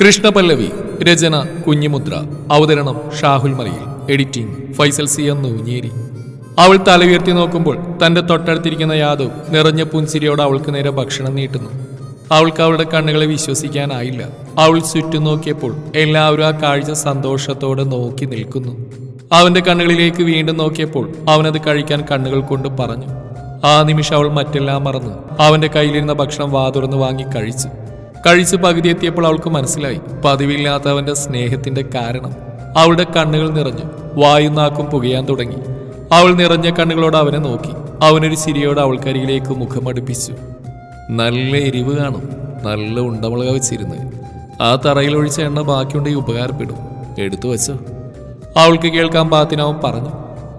കൃഷ്ണപല്ലവി രചന കുഞ്ഞിമുദ്ര. അവതരണം ഷാഹുൽ മലയിൽ. Editing Faisal C എന്ന് ഊഞ്ഞേരി അവൾ തല ഉയർത്തി നോക്കുമ്പോൾ തന്റെ തൊട്ടടുത്തിരിക്കുന്ന യാദവ് നിറഞ്ഞ പുൻസിരിയോട് അവൾക്ക് നേരെ ഭക്ഷണം നീട്ടുന്നു. അവൾക്ക് അവളുടെ കണ്ണുകളെ വിശ്വസിക്കാനായില്ല. അവൾ ചുറ്റും നോക്കിയപ്പോൾ എല്ലാവരും ആ കാഴ്ച സന്തോഷത്തോടെ നോക്കി നിൽക്കുന്നു. അവന്റെ കണ്ണുകളിലേക്ക് വീണ്ടും നോക്കിയപ്പോൾ അവനത് കഴിക്കാൻ കണ്ണുകൾ കൊണ്ട് പറഞ്ഞു. ആ നിമിഷം അവൾ മറ്റെല്ലാം മറന്ന്. അവന്റെ കയ്യിലിരുന്ന ഭക്ഷണം വാതുറന്ന് വാങ്ങി കഴിച്ചു. കഴിച്ച് പകുതി എത്തിയപ്പോൾ അവൾക്ക് മനസ്സിലായി. പതിവില്ലാത്തവന്റെ സ്നേഹത്തിന്റെ കാരണം. അവളുടെ കണ്ണുകൾ നിറഞ്ഞു. വായും നാക്കും പുകയാൻ തുടങ്ങി. അവൾ നിറഞ്ഞ കണ്ണുകളോട് അവനെ നോക്കി. അവനൊരു ചിരിയോട് അവൾക്കരികിലേക്ക് മുഖമടുപ്പിച്ചു നല്ല എരിവ് കാണും. നല്ല ഉണ്ടമുളക വെച്ചിരുന്ന്. ആ തറയിൽ ഒഴിച്ച എണ്ണ ബാക്കിയുണ്ടെങ്കിൽ ഉപകാരപ്പെടും. എടുത്തു വച്ചോ. അവൾക്ക് കേൾക്കാൻ പാത്തിനാവും പറഞ്ഞു.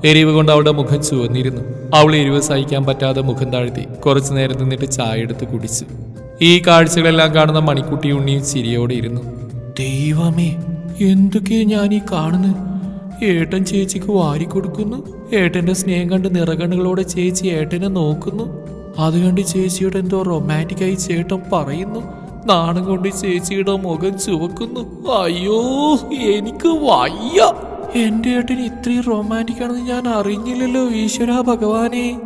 എരിവ് കൊണ്ട് അവളുടെ മുഖം ചുവന്നിരുന്നു. അവൾ എരിവ് സഹിക്കാൻ പറ്റാതെ മുഖം താഴ്ത്തി കുറച്ചു നേരം നിന്നിട്ട് ചായ എടുത്ത് കുടിച്ചു. ഈ കാഴ്ചകളെല്ലാം കാണുന്ന മണിക്കുട്ടി ഉണ്ണിയും ചിരിയോടെ ഇരുന്നു. ദൈവമേ എന്തൊക്കെയാ ഞാൻ ഈ കാണുന്നത് ഏട്ടൻ ചേച്ചിക്ക് വാരി കൊടുക്കുന്നു. ഏട്ടന്റെ സ്നേഹം കണ്ട് നിറകണ്ണുകളോടെ ചേച്ചി ഏട്ടനെ നോക്കുന്നു. അത് കണ്ട് ചേച്ചിയോട് എന്തോ റൊമാന്റിക്കായി ചേട്ടൻ പറയുന്നു. നാണം കൊണ്ട് ചേച്ചിയുടെ മുഖം ചുവക്കുന്നു. അയ്യോ എനിക്ക് വയ്യ. എന്റെ ഏട്ടൻ ഇത്രയും റൊമാന്റിക് ആണെന്ന് ഞാൻ അറിഞ്ഞില്ലല്ലോ ഈശ്വര ഭഗവാനെ.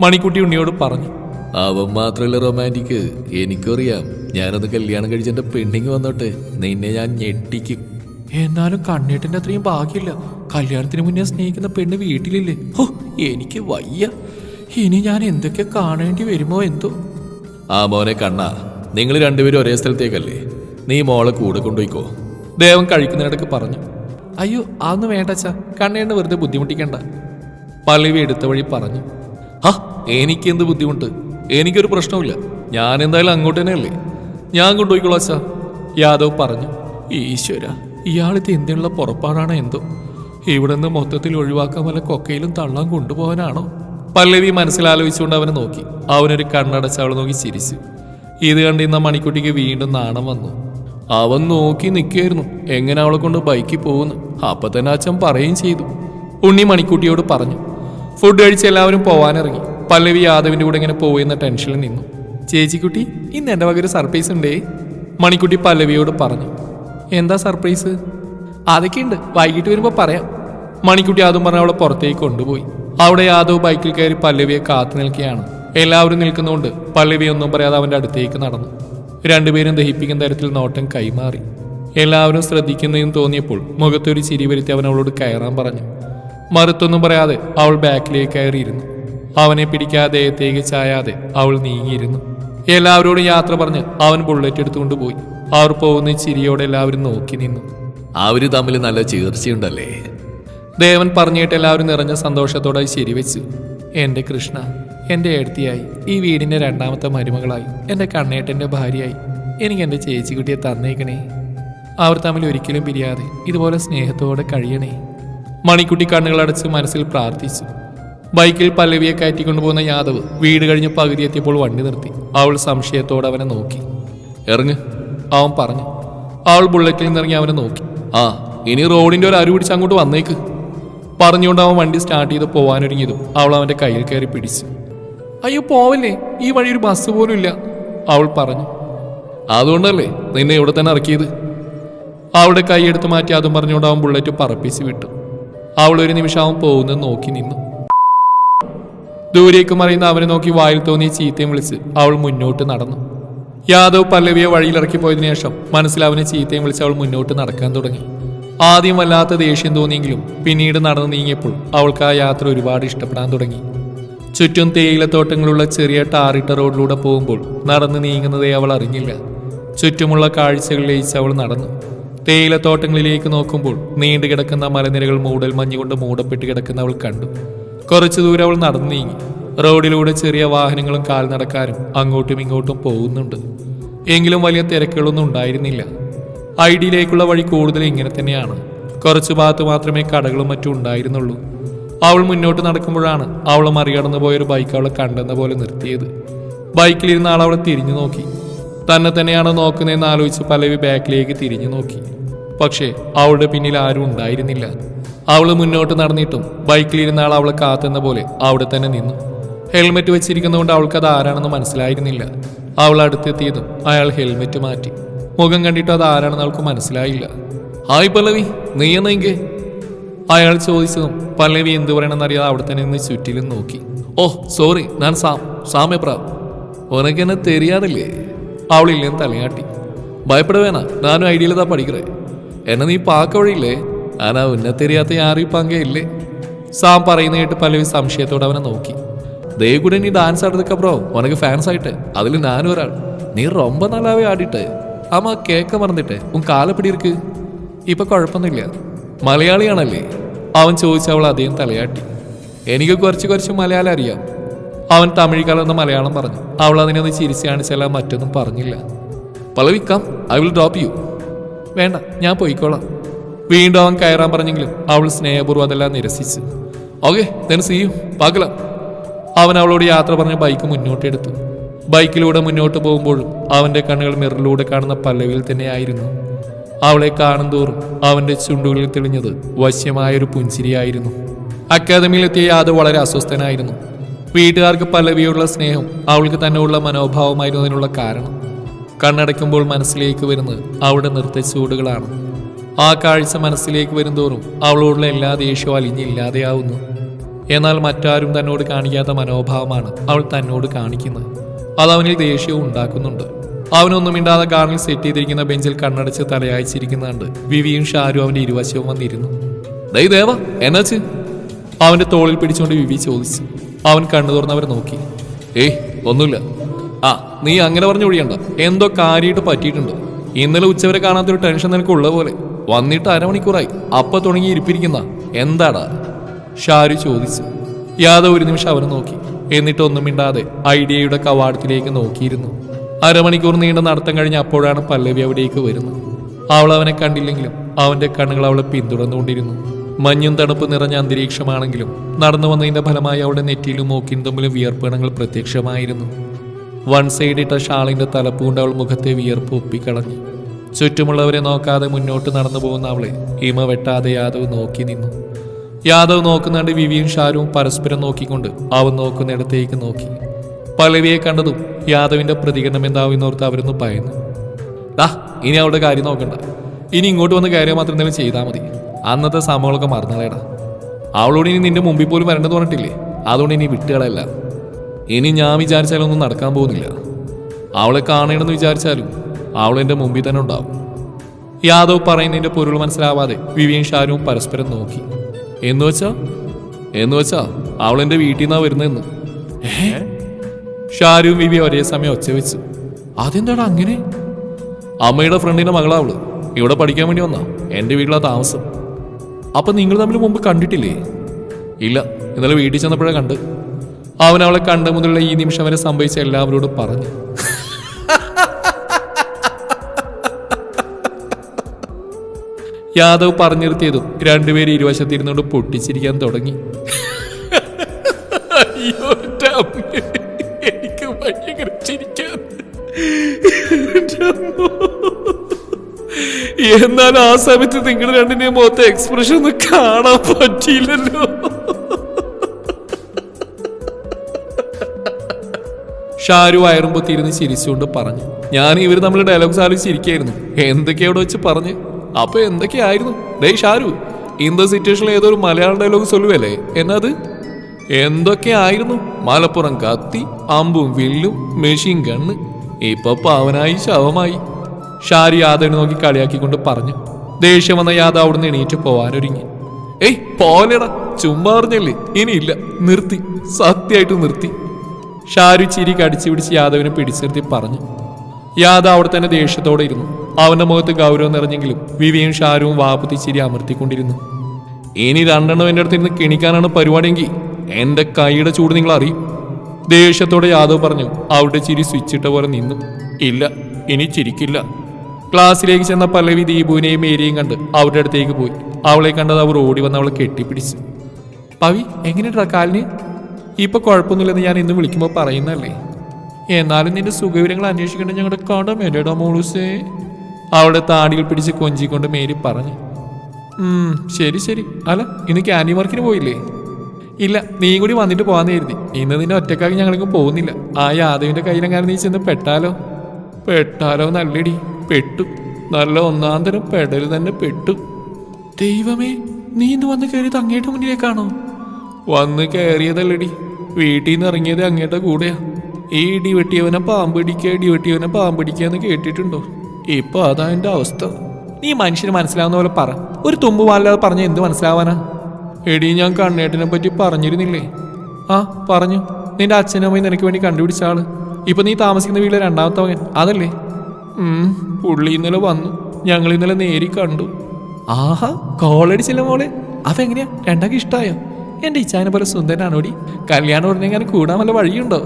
മണിക്കുട്ടി ഉണ്ണിയോട് പറഞ്ഞു അവൻ മാത്രല്ല റൊമാന്റിക് എനിക്കറിയാം ഞാനൊന്ന് കല്യാണം കഴിച്ചെന്റെ പെണ്ണിങ് വന്നോട്ടെ. നിന്നെ ഞാൻ ഞെട്ടിക്കും. എന്നാലും കണ്ണേട്ടന്റെ അത്രയും ഭാഗ്യമില്ല. കല്യാണത്തിന് മുന്നേ സ്നേഹിക്കുന്ന പെണ്ണ് വീട്ടിലില്ലേ? ഹോ എനിക്ക് വയ്യ. ഇനി ഞാൻ എന്തൊക്കെ കാണേണ്ടി വരുമോ എന്തോ? ആ മോനെ കണ്ണ നിങ്ങൾ രണ്ടുപേരും ഒരേ സ്ഥലത്തേക്കല്ലേ? നീ മോളെ കൂടെ കൊണ്ടുപോയിക്കോ. ദേവൻ കഴിക്കുന്നതിനിടക്ക് പറഞ്ഞു. അയ്യോ അതൊന്നും വേണ്ടച്ചാ കണ്ണേണ്ട് വെറുതെ ബുദ്ധിമുട്ടിക്കണ്ട. പള്ളിവി എടുത്ത വഴി പറഞ്ഞു. ആ എനിക്കെന്ത് ബുദ്ധിമുട്ട്? എനിക്കൊരു പ്രശ്നമില്ല ഞാൻ എന്തായാലും അങ്ങോട്ട് തന്നെയല്ലേ? ഞാൻ കൊണ്ടുപോയിക്കോളാം അച്ഛാ. യാദവ് പറഞ്ഞു ഈശ്വര ഇയാളിത് എന്തിനുള്ള പുറപ്പാടാണോ എന്തോ? ഇവിടെ നിന്ന് മൊത്തത്തിൽ ഒഴിവാക്കാൻ വല്ല കൊക്കയിലും തള്ളാൻ കൊണ്ടുപോകാനാണോ? പല്ലവി മനസ്സിലാലോചിച്ചുകൊണ്ട് അവനെ നോക്കി. അവനൊരു കണ്ണടച്ച് അവളെ നോക്കി ചിരിച്ചു. ഇത് കണ്ട് ഇന്ന മണിക്കുട്ടിക്ക് വീണ്ടും നാണം വന്നു. അവൻ നോക്കി നിൽക്കുകയായിരുന്നു. എങ്ങനെ അവളെ കൊണ്ട് ബൈക്കിൽ പോകുന്നു? അപ്പം തന്നെ അച്ഛൻ പറയുകയും ചെയ്തു. ഉണ്ണി മണിക്കുട്ടിയോട് പറഞ്ഞു ഫുഡ് കഴിച്ച് എല്ലാവരും പോവാനിറങ്ങി. പല്ലവി യാദവിന്റെ കൂടെ ഇങ്ങനെ പോയെന്ന ടെൻഷനിൽ നിന്നു. ചേച്ചിക്കുട്ടി ഇന്ന് എന്റെ വക ഒരു സർപ്രൈസ് ഉണ്ടേ മണിക്കുട്ടി പല്ലവിയോട് പറഞ്ഞു. എന്താ സർപ്രൈസ് അതൊക്കെ ഉണ്ട് വൈകിട്ട് വരുമ്പോൾ പറയാം. മണിക്കുട്ടി അതും പറഞ്ഞ് അവളെ പുറത്തേക്ക് കൊണ്ടുപോയി. അവിടെ യാദവ് ബൈക്കിൽ കയറി പല്ലവിയെ കാത്തു നിൽക്കുകയാണ്. എല്ലാവരും നിൽക്കുന്നതുകൊണ്ട് പല്ലവി ഒന്നും പറയാതെ അവന്റെ അടുത്തേക്ക് നടന്നു. രണ്ടുപേരും ദഹിപ്പിക്കുന്ന തരത്തിൽ നോട്ടം കൈമാറി. എല്ലാവരും ശ്രദ്ധിക്കുന്നതെന്ന് തോന്നിയപ്പോൾ മുഖത്തൊരു ചിരി വരുത്തി അവൻ അവളോട് കയറാൻ പറഞ്ഞു. മറുത്തൊന്നും പറയാതെ അവൾ ബാക്കിലേക്ക് കയറിയിരുന്നു. അവനെ പിടിക്കാതെ തേകിച്ചായാതെ അവൾ നീങ്ങിയിരുന്നു. എല്ലാവരോടും യാത്ര പറഞ്ഞ് അവൻ ബുള്ളറ്റ് എടുത്തുകൊണ്ട് പോയി. അവർ പോകുന്ന ചിരിയോടെ എല്ലാവരും നോക്കി നിന്നു. അവർ തമ്മിൽ നല്ല ചേർച്ചയുണ്ടല്ലേ? ദേവൻ പറഞ്ഞിട്ട് എല്ലാവരും നിറഞ്ഞ സന്തോഷത്തോടെ ശരിവെച്ചു എന്റെ കൃഷ്ണ എന്റെ ഏടത്തിയായി. ഈ വീടിന്റെ രണ്ടാമത്തെ മരുമകളായി. എന്റെ കണ്ണേട്ടന്റെ ഭാര്യയായി. എനിക്ക് എന്റെ ചേച്ചിക്കുട്ടിയെ തന്നേക്കണേ. അവർ തമ്മിൽ ഒരിക്കലും പിരിയാതെ ഇതുപോലെ സ്നേഹത്തോടെ കഴിയണേ. മണിക്കുട്ടി കണ്ണുകളടച്ച് മനസ്സിൽ പ്രാർത്ഥിച്ചു. ബൈക്കിൽ പല്ലവിയെ കയറ്റിക്കൊണ്ടുപോകുന്ന യാദവ് വീട് കഴിഞ്ഞ് പകുതി എത്തിയപ്പോൾ വണ്ടി നിർത്തി. അവൾ സംശയത്തോടെ അവനെ നോക്കി. ഇറങ്ങ് അവൻ പറഞ്ഞു. അവൾ ബുള്ളറ്റിൽ നിന്നിറങ്ങി അവനെ നോക്കി. ആ ഇനി റോഡിന്റെ ഒരു അരു പിടിച്ച് അങ്ങോട്ട് വന്നേക്ക്. പറഞ്ഞുകൊണ്ട് അവൻ വണ്ടി സ്റ്റാർട്ട് ചെയ്ത് പോവാനൊരുങ്ങിയതും അവൾ അവന്റെ കയ്യിൽ കയറി പിടിച്ചു. അയ്യോ പോവല്ലേ? ഈ വഴി ഒരു ബസ് പോലും ഇല്ല. അവൾ പറഞ്ഞു. അതുകൊണ്ടല്ലേ നിന്നെ ഇവിടെ തന്നെ ഇറക്കിയത്? അവളുടെ കൈ എടുത്ത് മാറ്റി അതും പറഞ്ഞുകൊണ്ട് അവൻ ബുള്ളറ്റ് പറപ്പിച്ച് വിട്ടു. അവൾ ഒരു നിമിഷം അവൻ പോകുന്നത് നോക്കി നിന്നു. ദൂരേക്ക് മറിയുന്ന അവനെ നോക്കി വായിൽ തോന്നിയ ചീത്തയും വിളിച്ച്. അവൾ മുന്നോട്ട് നടന്നു. യാദവ് പല്ലവിയെ വഴിയിലിറക്കി പോയതിനു ശേഷം മനസ്സിൽ അവനെ ചീത്തയും വിളിച്ച് അവൾ മുന്നോട്ട് നടക്കാൻ തുടങ്ങി. ആദ്യം വല്ലാത്ത ദേഷ്യം തോന്നിയെങ്കിലും പിന്നീട് നടന്നു നീങ്ങിയപ്പോൾ അവൾക്ക് ആ യാത്ര ഒരുപാട് ഇഷ്ടപ്പെടാൻ തുടങ്ങി. ചുറ്റും തേയിലത്തോട്ടങ്ങളുള്ള ചെറിയ ടാറിട്ട റോഡിലൂടെ പോകുമ്പോൾ നടന്നു നീങ്ങുന്നതേ അവൾ അറിഞ്ഞില്ല. ചുറ്റുമുള്ള കാഴ്ചകൾ ലയിച്ച് അവൾ നടന്നു. തേയിലത്തോട്ടങ്ങളിലേക്ക് നോക്കുമ്പോൾ നീണ്ടു കിടക്കുന്ന മലനിരകൾ മൂടൽ മഞ്ഞുകൊണ്ട് മൂടപ്പെട്ട് കിടക്കുന്ന അവൾ കണ്ടു. കുറച്ചു ദൂരം അവൾ നടന്നു നീങ്ങി. റോഡിലൂടെ ചെറിയ വാഹനങ്ങളും കാൽനടക്കാരും അങ്ങോട്ടും ഇങ്ങോട്ടും പോകുന്നുണ്ട്. എങ്കിലും വലിയ തിരക്കുകളൊന്നും ഉണ്ടായിരുന്നില്ല. ഐഡിയിലേക്കുള്ള വഴി കൂടുതൽ ഇങ്ങനെ തന്നെയാണ്. കുറച്ചു ഭാഗത്ത് മാത്രമേ കടകളും മറ്റും ഉണ്ടായിരുന്നുള്ളൂ. അവൾ മുന്നോട്ട് നടക്കുമ്പോഴാണ് അവൾ മറികടന്നു പോയൊരു ബൈക്ക് അവളെ കണ്ടെന്ന പോലെ നിർത്തിയത്. ബൈക്കിലിരുന്ന ആൾ അവളെ തിരിഞ്ഞു നോക്കി. തന്നെ തന്നെയാണ് നോക്കുന്നതെന്ന് ആലോചിച്ച് പലവി ബാക്കിലേക്ക് തിരിഞ്ഞു നോക്കി. പക്ഷേ അവളുടെ പിന്നിൽ ആരും ഉണ്ടായിരുന്നില്ല. അവൾ മുന്നോട്ട് നടന്നിട്ടും ബൈക്കിലിരുന്ന ആൾ അവളെ കാത്തെന്ന പോലെ അവിടെ തന്നെ നിന്നു. ഹെൽമെറ്റ് വെച്ചിരിക്കുന്നതുകൊണ്ട് അവൾക്ക് അത് ആരാണെന്ന് മനസ്സിലായിരുന്നില്ല. അവൾ അടുത്തെത്തിയതും അയാൾ ഹെൽമെറ്റ് മാറ്റി. മുഖം കണ്ടിട്ട് അത് ആരാണെന്ന് അവൾക്ക് മനസ്സിലായില്ല. ഹായ് പല്ലവി നീയെന്നെങ്കിൽ അയാൾ ചോദിച്ചതും പല്ലവി എന്തു പറയണമെന്നറിയാതെ അവിടെ തന്നെ നിന്ന് ചുറ്റിലും നോക്കി. ഓ സോറി ഞാൻ സാം സാമേ പ്രാവ് ഉനക്കെന്നെ തെരിയാതില്ലേ അവളില്ലെന്ന് തലയാട്ടി. ഭയപ്പെടുവേണ ഞാനും ഐഡിയയിലതാ പഠിക്കറേ എന്നെ നീ പാക്ക വഴിയില്ലേ? ആനാ ഉന്നത്തെരിയാത്ത ആരും ഇപ്പം സാം പറയുന്ന കേട്ട് പലവി സംശയത്തോടെ അവനെ നോക്കി. ദേകുടെ നീ ഡാൻസ് ആടുന്നക്കപ്പുറം ഉനക്ക് ഫാൻസ് ആയിട്ട്. അതിൽ ഞാനും ഒരാൾ നീ റൊമ്പ നല്ലാവേ ആടിട്ട്. അമ്മ കേക്ക മറന്നിട്ട്. ഉൻ കാല ഇരിക്ക്. ഇപ്പം കുഴപ്പമൊന്നുമില്ല മലയാളിയാണല്ലേ? അവൻ ചോദിച്ചവൾ അധികം തലയാട്ടി. എനിക്ക് കുറച്ച് കുറച്ച് മലയാളം അറിയാം. അവൻ തമിഴ് കലർന്ന മലയാളം പറഞ്ഞു. അവൾ അതിനൊന്ന് ചിരിച്ച് കാണിച്ചാൽ മറ്റൊന്നും പറഞ്ഞില്ല. പലവിക്കാം ഐ വിൽ ഡ്രോപ്പ് യു വേണ്ട ഞാൻ പോയിക്കോളാം. വീണ്ടും അവൻ കയറാൻ പറഞ്ഞെങ്കിലും അവൾ സ്നേഹപൂർവം അതെല്ലാം നിരസിച്ചു. ഓക്കെ then ചെയ്യും പാക്കലാം അവൻ അവളോട് യാത്ര പറഞ്ഞ് ബൈക്ക് മുന്നോട്ടെടുത്തു. ബൈക്കിലൂടെ മുന്നോട്ട് പോകുമ്പോഴും അവന്റെ കണ്ണുകൾ മിററിലൂടെ കാണുന്ന പല്ലവിയിൽ തന്നെയായിരുന്നു അവളെ കാണുന്തോറും അവന്റെ ചുണ്ടുകളിൽ തെളിഞ്ഞത് വശ്യമായൊരു പുഞ്ചിരിയായിരുന്നു. അക്കാദമിയിലെത്തിയ യാദവ് വളരെ അസ്വസ്ഥനായിരുന്നു. വീട്ടുകാർക്ക് പല്ലവിയോടുള്ള സ്നേഹം അവൾക്ക് തന്നെയുള്ള മനോഭാവമായിരുന്നതിനുള്ള കാരണം. കണ്ണടയ്ക്കുമ്പോൾ മനസ്സിലേക്ക് വരുന്നത് അവളുടെ നൃത്തച്ചൂടുകളാണ് ആ കാഴ്ച മനസ്സിലേക്ക് വരുന്തോറും അവളോടുള്ള എല്ലാ ദേഷ്യവും അലിഞ്ഞില്ലാതെയാവുന്നു. എന്നാൽ മറ്റാരും തന്നോട് കാണിക്കാത്ത മനോഭാവമാണ് അവൾ തന്നോട് കാണിക്കുന്നത്. അത് അവനിൽ ദേഷ്യവും ഉണ്ടാക്കുന്നുണ്ട്. അവനൊന്നും മിണ്ടാതെ കാറിൽ സെറ്റ് ചെയ്തിരിക്കുന്ന ബെഞ്ചിൽ കണ്ണടച്ച് തലയായിച്ചിരിക്കുന്നുണ്ട്. വിവിയും ഷാരും അവന്റെ ഇരുവശവും വന്നിരുന്നു. ദൈ ദേവ എന്നാച്ച് അവന്റെ തോളിൽ പിടിച്ചുകൊണ്ട് വിവി ചോദിച്ചു. അവൻ കണ്ണു തുറന്നവരെ നോക്കി. ഏയ് ഒന്നുമില്ല. ആ നീ അങ്ങനെ പറഞ്ഞു ഒഴിയണ്ട എന്തോ കാര്യമായിട്ട് പറ്റിയിട്ടുണ്ട്. ഇന്നലെ ഉച്ചവരെ കാണാത്തൊരു ടെൻഷൻ നിനക്ക് ഉള്ള പോലെ. വന്നിട്ട് അരമണിക്കൂറായി. അപ്പ തുടങ്ങി ഇരിപ്പിരിക്കുന്ന എന്താടാ ഷാരു ചോദിച്ചു. യാദവ് ഒരു നിമിഷം അവനെ നോക്കി. എന്നിട്ട് ഒന്നും മിണ്ടാതെ ഐഡിയയുടെ കവാടത്തിലേക്ക് നോക്കിയിരുന്നു. അരമണിക്കൂർ നീണ്ട നടത്തം കഴിഞ്ഞ അപ്പോഴാണ് പല്ലവി അവിടേക്ക് വരുന്നത്. അവൾ അവനെ കണ്ടില്ലെങ്കിലും അവന്റെ കണ്ണുകൾ അവളെ പിന്തുടർന്നുകൊണ്ടിരുന്നു. മഞ്ഞും തണുപ്പ് നിറഞ്ഞ അന്തരീക്ഷമാണെങ്കിലും നടന്നു വന്നതിന്റെ ഫലമായി അവളുടെ നെറ്റിയിലും മൂക്കിൻ തമ്മിലും വിയർപ്പണങ്ങൾ പ്രത്യക്ഷമായിരുന്നു. വൺ സൈഡ് ഇട്ട ഷാളിന്റെ തലപ്പുകൊണ്ട് അവൾ മുഖത്തെ വിയർപ്പ് ഒപ്പിക്കളഞ്ഞു. ചുറ്റുമുള്ളവരെ നോക്കാതെ മുന്നോട്ട് നടന്നു പോകുന്ന അവളെ ഹിമ വെട്ടാതെ യാദവ് നോക്കി നിന്നു. യാദവ് നോക്കുന്നുണ്ട് വിവിയും ഷാരുവും പരസ്പരം നോക്കിക്കൊണ്ട് അവൻ നോക്കുന്നിടത്തേക്ക് നോക്കി. പലവിയെ കണ്ടതും യാദവിന്റെ പ്രതികരണം എന്താവുന്നോർത്ത് അവരൊന്ന് ഭയന്നു. ദാ ഇനി അവളുടെ കാര്യം നോക്കണ്ട. ഇനി ഇങ്ങോട്ട് വന്ന് കാര്യം മാത്രം എന്തെങ്കിലും ചെയ്താൽ മതി. അന്നത്തെ സമയങ്ങളൊക്കെ മറന്നളയടാ അവളോട് ഇനി നിന്റെ മുമ്പിൽ പോലും വരേണ്ടത് പറഞ്ഞിട്ടില്ലേ? അതുകൊണ്ട് ഇനി വിട്ടുകളല്ല ഇനി ഞാൻ വിചാരിച്ചാലൊന്നും നടക്കാൻ പോകുന്നില്ല. അവളെ കാണണമെന്ന് വിചാരിച്ചാലും അവൾ മുമ്പിൽ തന്നെ ഉണ്ടാവും യാദവ് പറയുന്നതിന്റെ പൊരുൾ മനസ്സിലാവാതെ വിവിയും ഷാരും പരസ്പരം നോക്കി. എന്ന് വെച്ചാ? എന്ന് വെച്ചാ? അവൾ എന്റെ വീട്ടിൽ നിന്നാ വരുന്നതെന്ന്. ഷാരും വിവി ഒരേ സമയം ഒച്ച വെച്ചു. അതെന്താടാ അങ്ങനെ? അമ്മയുടെ ഫ്രണ്ടിന്റെ മകളാ അവൾ. ഇവിടെ പഠിക്കാൻ വേണ്ടി വന്നാ. എന്റെ വീട്ടിലാ താമസം. അപ്പൊ നിങ്ങൾ തമ്മിൽ മുമ്പ് കണ്ടിട്ടില്ലേ? ഇല്ല. ഇന്നലെ വീട്ടിൽ ചെന്നപ്പോഴേ കണ്ട്. അവൻ അവളെ കണ്ട മുതലുള്ള ഈ നിമിഷം വരെ സംഭവിച്ച എല്ലാവരോടും പറഞ്ഞു. യാദവ് പറഞ്ഞു നിർത്തിയതും രണ്ടുപേരും ഇരുവശത്തിരുന്നുകൊണ്ട് പൊട്ടിച്ചിരിക്കാൻ തുടങ്ങി. അയ്യോ. എനിക്ക് എന്നാൽ ആ സമയത്ത് നിങ്ങൾ രണ്ടിന്റെയും മുഖത്തെ എക്സ്പ്രഷൻ ഒന്നും കാണാൻ പറ്റിയില്ലല്ലോ. ഷാരു വയറുമ്പത്തിരുന്ന് ചിരിച്ചുകൊണ്ട് പറഞ്ഞു. ഞാൻ ഇവർ നമ്മൾ ഡയലോഗ്സ് ആലോചിച്ചിരിക്കായിരുന്നു എന്തൊക്കെയോടെ വെച്ച് പറഞ്ഞ്? അപ്പൊ എന്തൊക്കെയായിരുന്നു? ഡേ ഷാരു ഇന്ന സിറ്റുവേഷനിൽ ഏതൊരു മലയാളം ഡയലോഗ് സൊല്ലുവല്ലേ എന്നത്? എന്തൊക്കെയായിരുന്നു? മലപ്പുറം കത്തി അമ്പും വില്ലും മെഷീൻ ഗണ്ണ് ഇപ്പൊ പാവനായി ശവമായി. ഷാരി യാദവിനെ നോക്കി കളിയാക്കിക്കൊണ്ട് പറഞ്ഞു ദേഷ്യം വന്ന യാദവ് അവിടുന്ന് എണീറ്റ് പോവാനൊരുങ്ങി. ഏയ് പോലെടാ ചുമ്മാ പറഞ്ഞല്ലേ? ഇനിയില്ല നിർത്തി സത്യമായിട്ട് നിർത്തി. ഷാരു ചിരി കടിച്ചു പിടിച്ച് യാദവിനെ പിടിച്ചു നിർത്തി പറഞ്ഞു. യാദവ് അവിടെ തന്നെ ദേഷ്യത്തോടെ ഇരുന്നു. അവന്റെ മുഖത്ത് ഗൗരവം നിറഞ്ഞെങ്കിലും വിവിയും ഷാരുവും വാപ്പത്തി ചിരി അമർത്തിക്കൊണ്ടിരുന്നു. ഇനി രണ്ടെണ്ണം എന്റെ അടുത്ത് ഇരുന്ന് കിണിക്കാനാണ് പരിപാടിയെങ്കിൽ എന്റെ കൈയുടെ ചൂട് നിങ്ങൾ അറിയും. ദേഷ്യത്തോടെ യാദവ് പറഞ്ഞു അവിടെ ചിരി സ്വിച്ചിട്ട പോലെ നിന്നു. ഇല്ല ഇനി ചിരിക്കില്ല. ക്ലാസ്സിലേക്ക് ചെന്ന പല്ലവി ദീപുവിനെയും മേരിയും കണ്ട് അവരുടെ അടുത്തേക്ക് പോയി. അവളെ കണ്ടത് അവർ ഓടി വന്ന് അവളെ കെട്ടിപ്പിടിച്ചു. പവി എങ്ങനെയുണ്ടാ കാലിന്? ഇപ്പൊ കുഴപ്പമൊന്നുമില്ലെന്ന് ഞാൻ ഇന്ന് വിളിക്കുമ്പോൾ പറയുന്നല്ലേ എന്നാലും നിന്റെ സുഖവിവരങ്ങൾ അന്വേഷിക്കേണ്ട ഞങ്ങളുടെ കടമേലേടാ മോളൂസേ. അവളുടെ താടിയിൽ പിടിച്ച് കൊഞ്ചിക്കൊണ്ട് മേരി പറഞ്ഞു ശരി ശരി. അല്ല ഇന്ന് ക്യാൻഡി വർക്കിന് പോയില്ലേ? ഇല്ല നീ കൂടി വന്നിട്ട് പോകാന്ന് കരുതി. ഇന്ന് നിന്നെ ഒറ്റക്കാക്കി ഞങ്ങളെങ്കിലും പോകുന്നില്ല. ആ യാദവിന്റെ കയ്യിലെങ്ങാനും നീ ചെന്ന് പെട്ടാലോ? പെട്ടാലോ നല്ലടി. പെട്ടു. നല്ല ഒന്നാം തരം പെടൽ തന്നെ പെട്ടു. ദൈവമേ നീ ഇന്ന് വന്ന് കയറിയത് അങ്ങേട്ട് മുന്നിലേക്കാണോ? വന്ന് കയറിയതല്ലടി. വീട്ടിൽ നിന്ന് ഇറങ്ങിയത് അങ്ങേട്ട കൂടെയാ. ഈ ഇടി വെട്ടിയവനെ പാമ്പിടിക്കുക ഇടി വെട്ടിയവനെ പാമ്പിടിക്കുക എന്ന് കേട്ടിട്ടുണ്ടോ? ഇപ്പൊ അതാ എന്റെ അവസ്ഥ. നീ മനുഷ്യന് മനസ്സിലാവുന്ന പോലെ പറ. ഒരു തുമ്പ് പാലില്ലാതെ പറഞ്ഞ എന്ത് മനസ്സിലാവാനാ? എടി ഞാൻ കണ്ണേട്ടിനെ പറ്റി പറഞ്ഞിരുന്നില്ലേ? ആ പറഞ്ഞു. നിന്റെ അച്ഛനും അമ്മയും നിനക്ക് വേണ്ടി കണ്ടുപിടിച്ച ആൾ. ഇപ്പൊ നീ താമസിക്കുന്ന വീട്ടിലെ രണ്ടാമത്തെ മകൻ അതല്ലേ പുള്ളി ഇന്നലെ വന്നു. ഞങ്ങൾ ഇന്നലെ നേരി കണ്ടു. ആഹാ കോളടിച്ചില്ല മോളെ. അതെങ്ങനെയാ? രണ്ടാക്ക് ഇഷ്ടായോ? എന്റെ ഇച്ചാനെ പോലെ സുന്ദരനാണോടി? കല്യാണം ഉടനെങ്ങനെ കൂടാൻ വല്ല വഴിയുണ്ടോ?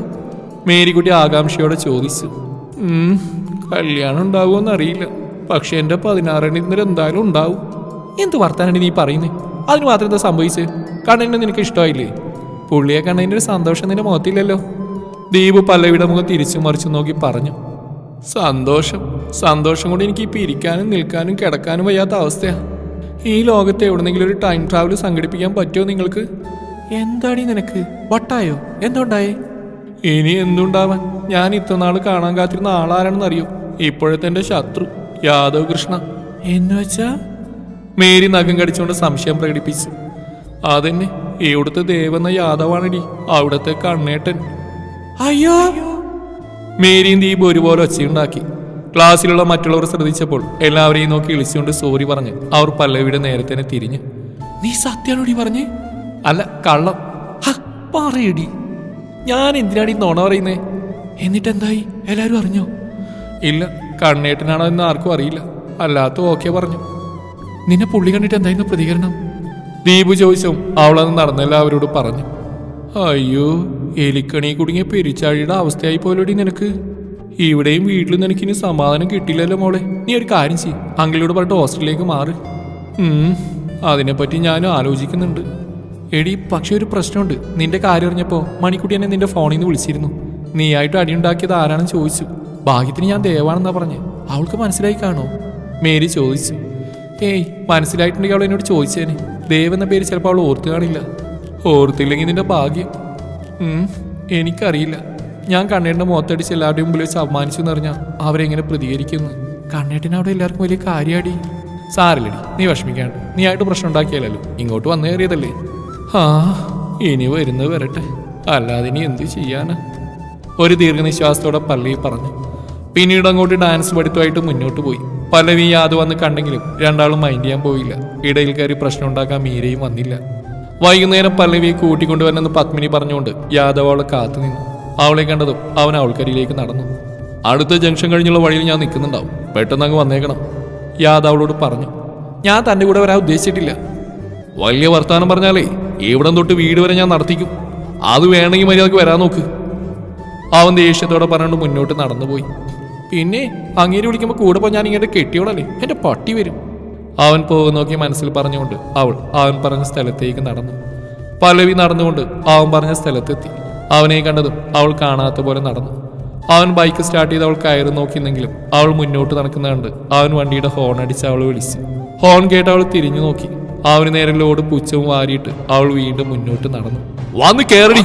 മേരിക്കുട്ടി ആകാംക്ഷയോടെ ചോദിച്ചു. കല്യാണം ഉണ്ടാവുമെന്ന് അറിയില്ല. പക്ഷെ എന്റെ പതിനാറിന് ഇന്നലെ എന്തായാലും ഉണ്ടാവും. എന്ത് വർത്താനാണ് നീ പറയുന്നത് അതിന് മാത്രം എന്താ സംഭവിച്ചത് കണ്ണനെ നിനക്ക് ഇഷ്ടമായില്ലേ? പുള്ളിയെ കണ്ണതിന്റെ ഒരു സന്തോഷം നിന്റെ മുഖത്തില്ലല്ലോ. ദീപു പല്ലവിയുടെ മുഖം തിരിച്ചു മറിച്ചു നോക്കി പറഞ്ഞു. സന്തോഷം. സന്തോഷം കൊണ്ട് എനിക്ക് ഇപ്പൊ ഇരിക്കാനും നിൽക്കാനും കിടക്കാനും വയ്യാത്ത അവസ്ഥയാ. ഈ ലോകത്ത് എവിടെന്നെങ്കിലും ഒരു ടൈം ട്രാവൽ സംഘടിപ്പിക്കാൻ പറ്റുമോ നിങ്ങൾക്ക്? എന്താടി നിനക്ക്? വട്ടായോ? എന്തുണ്ടായേ ഇനി എന്തുണ്ടാവാൻ? ഞാൻ ഇത്രനാൾ കാണാൻ കാത്തിരുന്ന ആളാരാണെന്ന് അറിയൂ ഇപ്പോഴത്തെ എന്റെ ശത്രു യാദവ് കൃഷ്ണ. എന്ന് വെച്ചാ? മേരി നഖം കടിച്ചുകൊണ്ട് സംശയം പ്രകടിപ്പിച്ചു. അതന്നെ ഇവിടുത്തെ ദേവെന്ന യാദവാണടി അവിടുത്തെ കണ്ണേട്ടൻ. അയ്യോ! മേരിയും ദീപ് ഒരുപോലെ ഒച്ചയുണ്ടാക്കി. ക്ലാസ്സിലുള്ള മറ്റുള്ളവർ ശ്രദ്ധിച്ചപ്പോൾ എല്ലാവരെയും നോക്കി ഇളിച്ചുകൊണ്ട് സോറി പറഞ്ഞ് അവർ പല്ലവിയുടെ നേരെ തന്നെ തിരിഞ്ഞു. നീ സത്യാണോടി പറഞ്ഞേ? അല്ല കള്ളം. പറയടി. ഞാൻ എന്തിനാണ് ഈ നോണ പറയുന്നേ? എന്നിട്ട് എന്തായി എല്ലാവരും അറിഞ്ഞോ? ഇല്ല കണ്ണേട്ടനാണോ എന്ന് ആർക്കും അറിയില്ല. അല്ലാത്ത ഓക്കെ പറഞ്ഞു. നിന്നെ പുള്ളി കണ്ടിട്ട് എന്തായിരുന്നു പ്രതികരണം? ദീപു ചോദിച്ചും അവളത് നടന്നില്ല അവരോട് പറഞ്ഞു. അയ്യോ എലിക്കണി കുടുങ്ങിയ പെരിച്ചാഴിയുടെ അവസ്ഥയായി പോലോടി നിനക്ക്. ഇവിടെയും വീട്ടിലും നിനക്ക് ഇനി സമാധാനം കിട്ടില്ലല്ലോ മോളെ. നീ ഒരു കാര്യം ചെയ്യും. അങ്കിളിയോട് പറഞ്ഞിട്ട് ഹോസ്റ്റലിലേക്ക് മാറ്. ഉം, അതിനെപ്പറ്റി ഞാനും ആലോചിക്കുന്നുണ്ട്. എടി പക്ഷെ ഒരു പ്രശ്നമുണ്ട്. നിന്റെ കാര്യം അറിഞ്ഞപ്പോൾ മണിക്കുട്ടി എന്നെ നിന്റെ ഫോണിൽ നിന്ന് വിളിച്ചിരുന്നു. നീയായിട്ട് അടിയുണ്ടാക്കിയത് ആരാണെന്ന് ചോദിച്ചു. ഭാഗ്യത്തിന് ഞാൻ ദേവാണെന്നാ പറഞ്ഞ്. അവൾക്ക് മനസ്സിലായി കാണോ? മേരി ചോദിച്ചു. ഏയ് മനസ്സിലായിട്ടുണ്ടെങ്കിൽ അവൾ എന്നോട് ചോദിച്ചേനെ. ദേവ് എന്ന പേര് ചിലപ്പോൾ അവൾ ഓർത്തു കാണില്ല. ഓർത്തില്ലെങ്കിൽ നിന്റെ ഭാഗ്യം. എനിക്കറിയില്ല. ഞാൻ കണ്ണേട്ടന്റെ മുഖത്തടിച്ച് എല്ലാവരുടെയും മുമ്പിൽ വെച്ച് അപമാനിച്ചു എന്ന് പറഞ്ഞാൽ അവരെങ്ങനെ പ്രതികരിക്കുന്നു? കണ്ണേട്ടിന് അവിടെ എല്ലാവർക്കും വലിയ കാര്യാടി. സാറില്ലടി നീ വിഷമിക്കാണ്ട്. നീ ആയിട്ട് പ്രശ്നം ഉണ്ടാക്കിയാലല്ലോ. ഇങ്ങോട്ട് വന്നു കയറിയതല്ലേ? ആ ഇനി വരുന്നത് വരട്ടെ. അല്ലാതെ ഇനി എന്ത് ചെയ്യാനാ? ഒരു ദീർഘനിശ്വാസത്തോടെ പല്ലവി പറഞ്ഞു. പിന്നീട് അങ്ങോട്ട് ഡാൻസ് പഠിത്തമായിട്ട് മുന്നോട്ട് പോയി. പല്ലവി യാത് വന്ന് കണ്ടെങ്കിലും രണ്ടാളും മൈൻഡ് ചെയ്യാൻ പോയില്ല. ഇടയിൽ കയറി പ്രശ്നം ഉണ്ടാക്കാൻ മീരയും വന്നില്ല. വൈകുന്നേരം പല്ലവിയെ കൂട്ടിക്കൊണ്ടുവരണമെന്ന് പത്മിനി പറഞ്ഞുകൊണ്ട് യാദവ് അവളെ കാത്തു നിന്നു. അവളെ കണ്ടതും അവൻ അവൾക്കരിയിലേക്ക് നടന്നു. അടുത്ത ജംഗ്ഷൻ കഴിഞ്ഞുള്ള വഴിയിൽ ഞാൻ നിൽക്കുന്നുണ്ടാവും. പെട്ടെന്ന് അങ്ങ് വന്നേക്കണം. യാദവളോട് പറഞ്ഞു ഞാൻ തന്റെ കൂടെ വരാൻ ഉദ്ദേശിച്ചിട്ടില്ല. വലിയ വർത്തമാനം പറഞ്ഞാലേ ഇവിടം തൊട്ട് വീട് വരെ ഞാൻ നടത്തിക്കും. അത് വേണമെങ്കിൽ മര്യാദയ്ക്ക് വരാൻ നോക്ക്. അവൻ ദേഷ്യത്തോടെ പറഞ്ഞുകൊണ്ട് മുന്നോട്ട് നടന്നുപോയി. പിന്നെ അങ്ങേര് വിളിക്കുമ്പോൾ കൂടെ പോ ഞാൻ ഇങ്ങനെ കെട്ടിയോളല്ലേ? എന്റെ പട്ടി വരും. അവൻ പോകുന്ന നോക്കി മനസ്സിൽ പറഞ്ഞുകൊണ്ട് അവൾ അവൻ പറഞ്ഞ സ്ഥലത്തേക്ക് നടന്നു. പല്ലവി നടന്നുകൊണ്ട് അവൻ പറഞ്ഞ സ്ഥലത്തെത്തി. അവനെ കണ്ടതും അവൾ കാണാത്ത പോലെ നടന്നു. അവൻ ബൈക്ക് സ്റ്റാർട്ട് ചെയ്ത് അവൾ കയറി നോക്കിയെന്നെങ്കിലും അവൾ മുന്നോട്ട് നടക്കുന്ന കണ്ട് അവൻ വണ്ടിയുടെ ഹോൺ അടിച്ച് അവൾ വിളിച്ചു. ഹോൺ കേട്ട് അവൾ തിരിഞ്ഞു നോക്കി. അവന് ലോഡ് പുച്ഛവും വാരിയിട്ട് അവൾ വീണ്ടും മുന്നോട്ട് നടന്നു. വന്ന് കേറി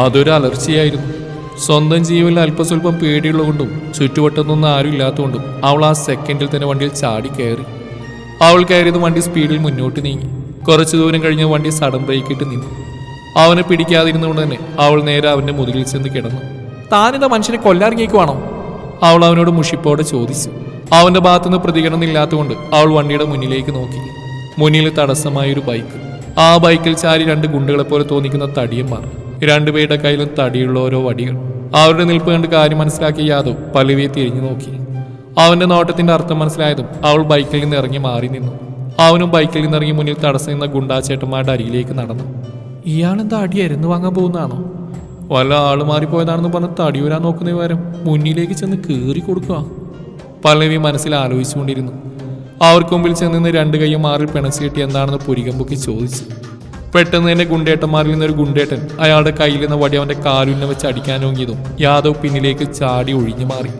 അതൊരു അലർച്ചയായിരുന്നു. സ്വന്തം ജീവനിൽ അല്പസ്വല്പം പേടിയുള്ളതുകൊണ്ടും ചുറ്റുവട്ടത്തൊന്നും ആരും ഇല്ലാത്തതുകൊണ്ടും അവൾ ആ സെക്കൻഡിൽ തന്നെ വണ്ടിയിൽ ചാടി കയറി അവൾ കയറിയത് വണ്ടി സ്പീഡിൽ മുന്നോട്ട് നീങ്ങി. കുറച്ചു ദൂരം കഴിഞ്ഞ് വണ്ടി സഡൻ ബ്രേക്കിട്ട് നിന്നു. അവനെ പിടിക്കാതിരുന്നുകൊണ്ട് തന്നെ അവൾ നേരെ അവന്റെ മുതുകിൽ ചെന്ന് കിടന്നു. താനിതാ മനുഷ്യനെ കൊല്ലാറിങ്ങിക്കുവാണോ അവൾ അവനോട് മുഷിപ്പോടെ ചോദിച്ചു. അവന്റെ ഭാഗത്തുനിന്ന് പ്രതികരണം ഇല്ലാത്തതുകൊണ്ട് അവൾ വണ്ടിയുടെ മുന്നിലേക്ക് നോക്കി. മുന്നിൽ തടസ്സമായൊരു ബൈക്ക് ആ ബൈക്കിൽ ചാരി രണ്ട് ഗുണ്ടുകളെ പോലെ തോന്നിക്കുന്ന തടിയന്മാർ. രണ്ടുപേരുടെ കയ്യിലും തടിയുള്ള ഓരോ വടികൾ. അവരുടെ നിൽപ്പ് കണ്ട് കാര്യം മനസ്സിലാക്കിയ യാദവ് പലവിയെ തിരിഞ്ഞു നോക്കി. അവന്റെ നോട്ടത്തിന്റെ അർത്ഥം മനസ്സിലായതും അവൾ ബൈക്കിൽ നിന്ന് ഇറങ്ങി മാറി നിന്നു. അവനും ബൈക്കിൽ നിന്ന് ഇറങ്ങി മുന്നിൽ തടസ്സം നിന്ന ഗുണ്ടാച്ചേട്ടന്മാരുടെ അരികിലേക്ക് നടന്നു. ഇയാളെന്താ അടി അരുന്ന് വാങ്ങാൻ പോകുന്നതാണോ? വല്ല ആൾ മാറിപ്പോയതാണെന്ന് പറഞ്ഞ് തടിയൂരാൻ നോക്കുന്ന വിവരം മുന്നിലേക്ക് ചെന്ന് കീറി കൊടുക്കുക. പല്ലവി മനസ്സിൽ ആലോചിച്ചുകൊണ്ടിരുന്നു. അവർക്ക് മുമ്പിൽ ചെന്ന് രണ്ട് കൈയും മാറിൽ പിണച്ചു കിട്ടി എന്താണെന്ന് പുരികം പൊക്കി ചോദിച്ചു. പെട്ടെന്ന് തന്നെ ഗുണ്ടേട്ടന്മാരിൽ നിന്നൊരു ഗുണ്ടേട്ടൻ അയാളുടെ കയ്യിൽ നിന്ന് വടി അവന്റെ കാലുന്ന വെച്ച് അടിക്കാൻ നോങ്ങിയതും യാദവ് പിന്നിലേക്ക് ചാടി ഒഴിഞ്ഞു മാറി.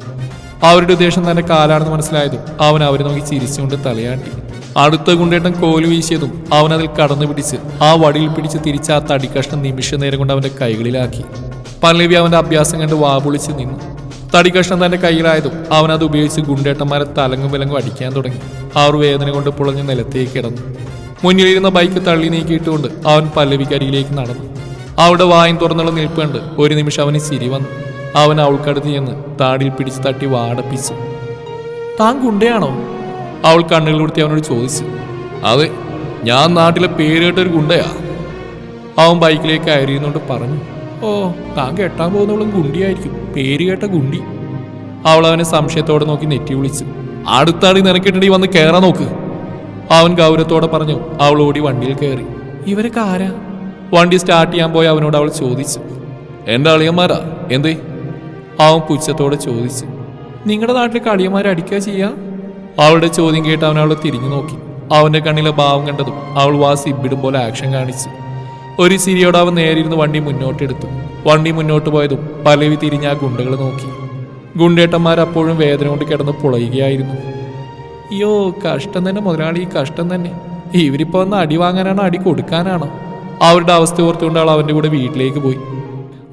അവരുടെ ഉദ്ദേശം തന്റെ കാലാണെന്ന് മനസ്സിലായതും അവൻ അവരെ നോക്കി ചിരിച്ചുകൊണ്ട് തലയാട്ടി. അടുത്ത ഗുണ്ടേട്ടൻ കോൽ വീശിയതും അവൻ അതിൽ കടന്നു പിടിച്ച് ആ വടിയിൽ പിടിച്ച് തിരിച്ച് ആ തടിക്കഷ്ണം നിമിഷ നേരം കൊണ്ട് അവന്റെ കൈകളിലാക്കി. പല്ലവി അവന്റെ അഭ്യാസം കണ്ട് വാപൊളിച്ച് നിന്നു. തടി തന്റെ കയ്യിലായതും അവൻ അത് ഉപയോഗിച്ച് ഗുണ്ടേട്ടന്മാരെ തലങ്ങും വിലങ്ങും അടിക്കാൻ തുടങ്ങി. അവർ വേദന കൊണ്ട് പുളഞ്ഞ് നിലത്തേക്ക് കിടന്നു. മുന്നിലിരുന്ന ബൈക്ക് തള്ളി നീക്കിയിട്ടുകൊണ്ട് അവൻ പല്ലവിക്കരിയിലേക്ക് നടന്നു. അവിടെ വായും തുറന്നുള്ള നിൽപ്പുണ്ട് ഒരു നിമിഷം അവന് ചിരി വന്നു. അവൻ അവൾക്കടുത്ത് ചെന്ന് താടിയിൽ പിടിച്ച് തട്ടി വാടപ്പിച്ചു. താൻ ഗുണ്ടയാണോ? അവൾ കണ്ണുകൾ കൊടുത്തി അവനോട് ചോദിച്ചു. അതെ ഞാൻ നാട്ടിലെ പേരുകേട്ടൊരു ഗുണ്ടയാ. അവൻ ബൈക്കിലേക്ക് കയറിയുന്നോണ്ട് പറഞ്ഞു. ഓ താൻ കെട്ടാൻ പോകുന്നവളും ഗുണ്ടിയായിരിക്കും. പേര് കേട്ട ഗുണ്ടി. അവൾ അവനെ സംശയത്തോടെ നോക്കി നെറ്റി വിളിച്ചു. അടുത്താടി നിനക്കിട്ടടി വന്ന് കയറാൻ നോക്ക്. അവൻ ഗൗരവത്തോടെ പറഞ്ഞു അവൾ ഓടി വണ്ടിയിൽ കയറി ഇവരൊക്കെ ആരാ? വണ്ടി സ്റ്റാർട്ട് ചെയ്യാൻ പോയി അവനോട് അവൾ ചോദിച്ചു. എന്റെ അളിയന്മാരാ? എന്തേ? അവൻ പുച്ഛത്തോടെ ചോദിച്ചു. നിങ്ങളുടെ നാട്ടിൽ കളിയന്മാരെ അടിക്കുക ചെയ്യാ? അവളുടെ ചോദ്യം കേട്ട് അവൻ അവളെ തിരിഞ്ഞു നോക്കി. അവന്റെ കണ്ണിലെ ഭാവം കണ്ടതും അവൾ വാ സിബിടും പോലെ ആക്ഷൻ കാണിച്ചു. ഒരു സിരിയോട് അവൻ നേരിരുന്ന് വണ്ടി മുന്നോട്ടെടുത്തു. വണ്ടി മുന്നോട്ട് പോയതും പലവി തിരിഞ്ഞ ആ ഗുണ്ടകൾ നോക്കി. ഗുണ്ടേട്ടന്മാർ അപ്പോഴും വേദന കൊണ്ട് കിടന്ന് പുളയുകയായിരുന്നു. അയ്യോ കഷ്ടം തന്നെ മുതലാളി കഷ്ടം തന്നെ. ഇവരിപ്പോ വന്ന് അടി വാങ്ങാനാണോ അടി കൊടുക്കാനാണോ? അവരുടെ അവസ്ഥ ഓർത്തുകൊണ്ട് അവൾ അവന്റെ കൂടെ വീട്ടിലേക്ക് പോയി.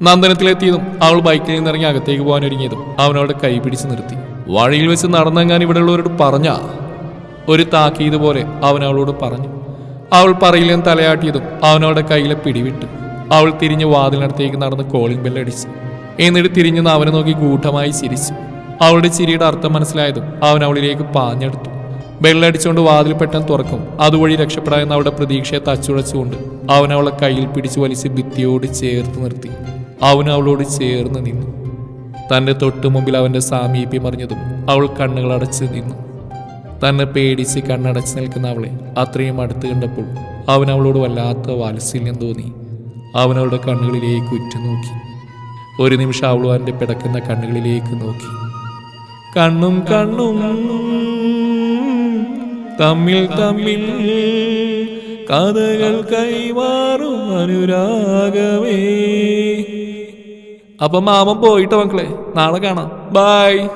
നന്ദനത്തിലെത്തിയതും അവൾ ബൈക്കിൽ നിന്ന് ഇറങ്ങി അകത്തേക്ക് പോകാൻ ഒരുങ്ങിയതും അവനവളുടെ കൈ പിടിച്ച് നിർത്തി. വഴിയിൽ വെച്ച് നടന്നെങ്ങാൻ ഇവിടെയുള്ളവരോട് പറഞ്ഞാ? ഒരു താക്കീത് പോലെ അവൻ അവളോട് പറഞ്ഞു. അവൾ പറയില്ലെന്ന് തലയാട്ടിയതും അവനവളുടെ കയ്യിലെ പിടിവിട്ട് അവൾ തിരിഞ്ഞ് വാതിലിനടുത്തേക്ക് നടന്ന് കോളിംഗ് ബെല്ലടിച്ചു എന്നിട്ട് തിരിഞ്ഞു അവനെ നോക്കി ഗൂഢമായി ചിരിച്ചു. അവളുടെ ചിരിയുടെ അർത്ഥം മനസ്സിലായതും അവൻ അവളിലേക്ക് പാഞ്ഞെടുത്തു. ബെല്ലടിച്ചുകൊണ്ട് വാതിൽ പെട്ടെന്ന് തുറക്കും. അതുവഴി രക്ഷപ്പെടാമെന്ന് അവളുടെ പ്രതീക്ഷയെ തച്ചുടച്ചുകൊണ്ട് അവൻ അവളെ കയ്യിൽ പിടിച്ചു വലിച്ച് ഭിത്തിയോട് ചേർത്ത് നിർത്തി. അവൻ അവളോട് ചേർന്ന് നിന്നു. തന്റെ തൊട്ടു മുമ്പിൽ അവന്റെ സാമീപ്യം അറിഞ്ഞതും അവൾ കണ്ണുകൾ അടച്ച് നിന്നു. തന്നെ പേടിച്ച് കണ്ണടച്ച് നിൽക്കുന്ന അവളെ അത്രയും അടുത്ത് കണ്ടപ്പോൾ അവൻ അവളോട് വല്ലാത്ത വാത്സല്യം തോന്നി. അവൻ അവളുടെ കണ്ണുകളിലേക്ക് ഉറ്റുനോക്കി. ഒരു നിമിഷം അവളും അവന്റെ പിടക്കുന്ന കണ്ണുകളിലേക്ക് നോക്കി. കണ്ണും കണ്ണും തമ്മിൽ തമ്മിൽ കഥകൾ കൈമാറും അനുരാഗമേ. അപ്പൊ മാമൻ പോയിട്ട് മക്കളെ നാളെ കാണാം. ബൈ.